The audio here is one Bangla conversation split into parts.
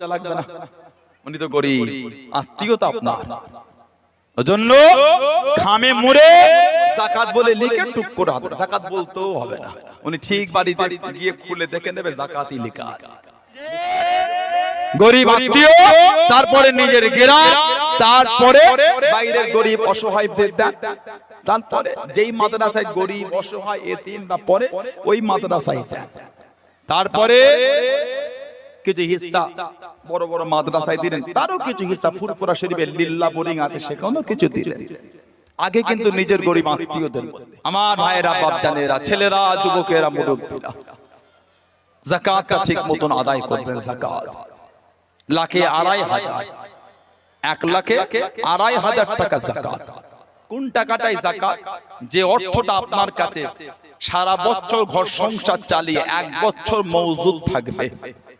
লাগবে না উনি তো গরিব আত্মীয়তা আপনার। ওজন্য খামে মুড়ে জাকাত বলে লিখে টুক করে হবে জাকাত বলতেও হবে না। উনি ঠিক বাড়িতে গিয়ে খুলে দেখে নেবে জাকাতই লেখা আছে। গরিব আত্মীয় তারপরে নিজের গ্রাম তারপরে বাইরের গরিব অসহায়দের দেন। তারপরে যেই মাদ্রাসায় গরিব অসহায় এতিম না পরে ওই মাদ্রাসায় দেন। তারপরে কিছু হিস্সা বড় বড় মাদ্রাসায় দিলেন তারও কিছু হিস্সা ফুরপুরা শরীফের লিল্লা বোরিং আছে সেখানেও কিছু দিলেন। আগে কিন্তু নিজের গরিব আত্মীয়দের আমার ভাইয়েরা বাপজানেরা ছেলেরা যুবকেরা মুরব্বীরা। জাকাতটা ঠিক মতন আদায় করবেন জাকাত। লাখে আড়াই হাজার। এক লাখে আড়াই হাজার টাকা জাকাত। কোন টাকাটাই জাকাত? যে অর্থটা আপনার কাছে সারা বছর ঘর সংসার চালিয়ে এক বছর মজুদ থাকবে।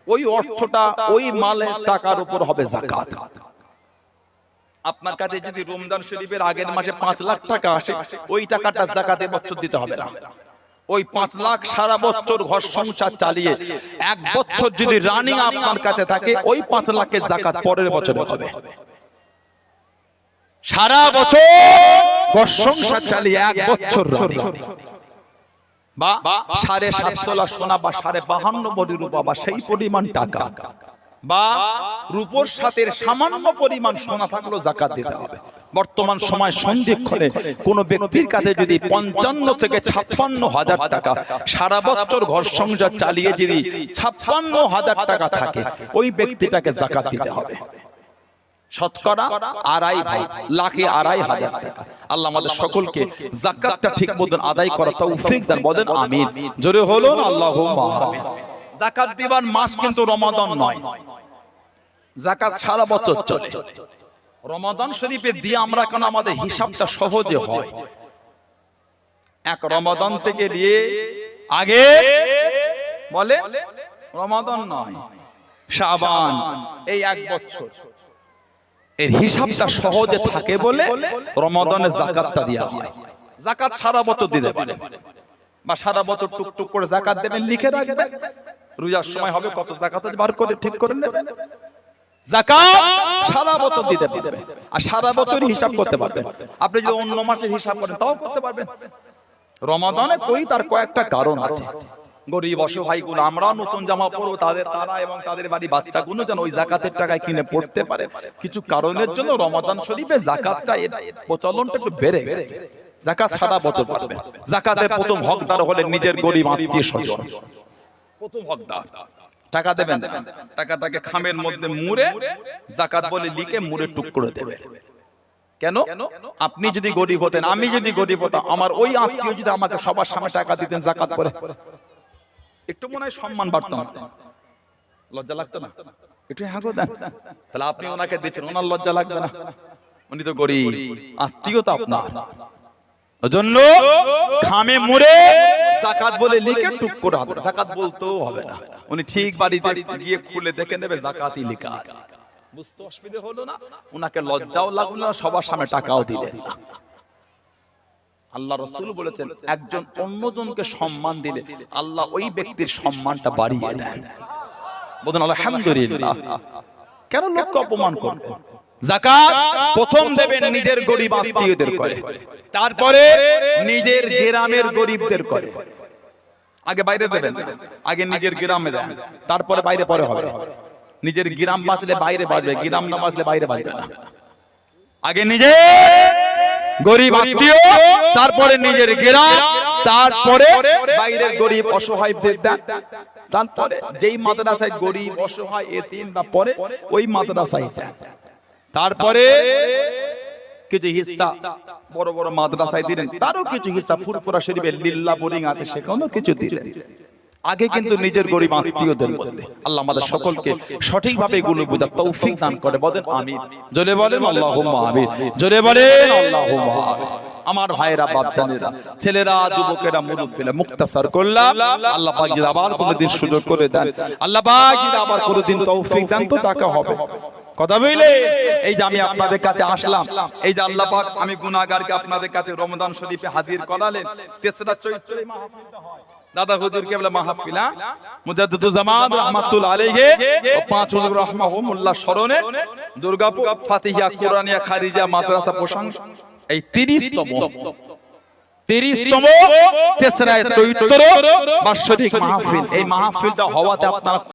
ওই অর্থটা ওই মালের টাকার উপর হবে জাকাত আপনার কাছে যদি রমজান শরীফের আগের মাসে পাঁচ লাখ টাকা আসে ওই টাকাটা জাকাতে বছর দিতে হবে না। ওই পাঁচ লাখ সারা বছর ঘর সংসার চালিয়ে এক বছর যদি রানিং আপনার কাছে থাকে ওই পাঁচ লাখের জাকাত পরের বছরে হবে সারা বছর ঘর সংসার চালিয়ে এক বছর রানিং বা সাড়ে সাত তোলা সোনা বা সাড়ে বাহান্ন বড়ি রূপা বা সেই পরিমাণ টাকা। বা রূপোর সাথে সামান্য পরিমাণ সোনা থাকলেও জাকাত দিতে হবে। বর্তমান সময় সন্ধিক্ষণে কোন ব্যক্তির কাছে যদি পঞ্চান্ন থেকে ছাপ্পান্ন হাজার টাকা সারা বছর ঘর সংসার চালিয়ে যদি ছাপ্পান্ন হাজার টাকা থাকে ওই ব্যক্তিটাকে জাকাত দিতে হবে। শতকরা আড়াই লাখে আড়াই হাজার টাকা। আল্লাহ আমাদের সকলকে জাকাতটা ঠিক মতন আদায় করা তৌফিক দেন বলেন আমিন। জোরে হলো আল্লাহ জাকাত দিবার মাস কিন্তু রমাদান নয়। জাকাত সারা বছর চলে। রমাদান শরীফে দিয়ে আমরা কেন আমাদের হিসাবটা সহজে হয়? এক রমাদান থেকে নিয়ে আগে বলে রমাদান নয়। শাবান এই এক বছর। এর হিসাবটা সহজে থাকে বলে রমাদানের জাকাতটা দেওয়া হয়। জাকাত সারা বছর দিতে পারে। বা সারা বছর টুকটুক করে জাকাত দেবেন, লিখে রাখবেন। রোজার সময় হবে, কত জাকাত বার করে, ঠিক করে নেবেন। জাকাত সারা বছর দিতে পারবেন। আর সারা বছরই হিসাব করতে পারবেন। আপনি যদি অন্য মাসের হিসাব করেন, তাও করতে পারবেন। রমাদানে কই তার কয়েকটা কারণ আছে। গরিব অসহায়গুলো আমরাও নতুন জামা পরবো তাদের তারা এবং তাদের বাড়ি বাচ্চাগুলো যেন ওই জাকাতের টাকায় কিনে পড়তে পারে। কিছু কারণের জন্য রমাদান শরীফে জাকাতটা এর প্রচলনটা একটু বেড়ে গেছে। জাকাত সারা বছর পাবে। জাকাতের প্রথম হকদার হলেন নিজের গরিব আত্মীয় স্বজন। প্রথম হকদার। টাকা দেবেন টাকাটাকে খামের মধ্যে মুড়ে জাকাত বলে লিখে মুড়ে টুক করে দেবেন। কেন? আপনি যদি গরিব হতেন আমি যদি গরিব হতাম আমার ওই আত্মীয় যদি আমাকে সবার সামনে টাকা দিতেন জাকাত করে একটু মনে হয় সম্মান বাড়তো আমাদের। লজ্জা লাগতো না? একটু হাগো দেন তাহলে আপনি ওনাকে দিচ্ছেন ওনার লজ্জা লাগবে না? উনি তো গরিব। আত্মীয়তা আপনার। ওজন্য খামে মুড়ে জাকাত বলে লিখে টুক করে হবে জাকাত বলতেও হবে না। উনি ঠিক বাড়িতে গিয়ে খুলে দেখে নেবে জাকাতই লেখা আছে। বুঝতে অসুবিধা হলো না? উনাকে লজ্জাও লাগল না সবার সামনে টাকাও দিলেন না। আল্লাহ রসুল বলেছেন একজন অন্যজনকে সম্মান দিলে আল্লাহ ওই ব্যক্তির সম্মানটা বাড়িয়ে দেন। বলুন আলহামদুলিল্লাহ। কেন লোককে অপমান করবেন? জাকাত প্রথম দেবেন নিজের গরিব আত্মীয়দের করে। তারপরে নিজের গ্রামের গরিবদের করে। আগে বাইরে দেবেন আগে নিজের গ্রামে দেন। তারপরে বাইরে পরে হবে। নিজের গ্রাম বাঁচলে বাইরে বাঁচবে গ্রাম না বাঁচলে বাইরে বাঁচবে না। আগে নিজে গরিব আত্মীয় তারপরে নিজের গ্রাম তারপরে বাইরের গরিব অসহায়দের দেন। তারপরে যেই মাদ্রাসায় গরিব অসহায় এতিম না পরে ওই মাদ্রাসায় দেন। তারপরে কিছু হিস্সা বড় বড় মাদ্রাসায় দিলেন তারও কিছু হিস্সা ফুরপুরা শরীফের লিল্লা বোরিং আছে সেখানেও কিছু দিলেন। আগে কিন্তু নিজের গরিব আত্মীয়দের মধ্যে। আল্লাহ আমাদের সকলকে সঠিকভাবে এগুলো বোঝার তৌফিক দান করে। বলেন আমি জোরে বলেন আল্লাহ আমিন। জোরে বলেন আল্লাহ আমিন আমার ভাইরা বাপজানেরা ছেলেরা যুবকেরা মুরব্বীরা মুক্তাসার করলাম। আল্লাহ পাক যদি আবার কোনোদিন সুযোগ করে দেন। আল্লাহ পাক যদি আবার কোনোদিন তৌফিক দেন তো টাকা হবে। কথা বলে এই যে আমি আপনাদের কাছে আসলাম, এই যে আল্লাহ পাক আমি গুনাহগারকে আপনাদের কাছে রমজান শরীফে হাজির করালেন, তেসরা চৈত্রে দাদা হুজুর কেবলা মাহফিলা, মুজাদ্দিদুল জামান রাহমাতুল্লাহ আলাইহি ও পাঁচ হুজুর রাহমাহুমুল্লাহ স্মরণে দুর্গাপুর ফাতিহা কুরআনিয়া খারিজা মাদ্রাসা প্রশংসা এই 30 তম 30 তম তেসরা চৈত্র বার্ষিক মাহফিল। এই মাহফিলটা হওয়াতে আপনারা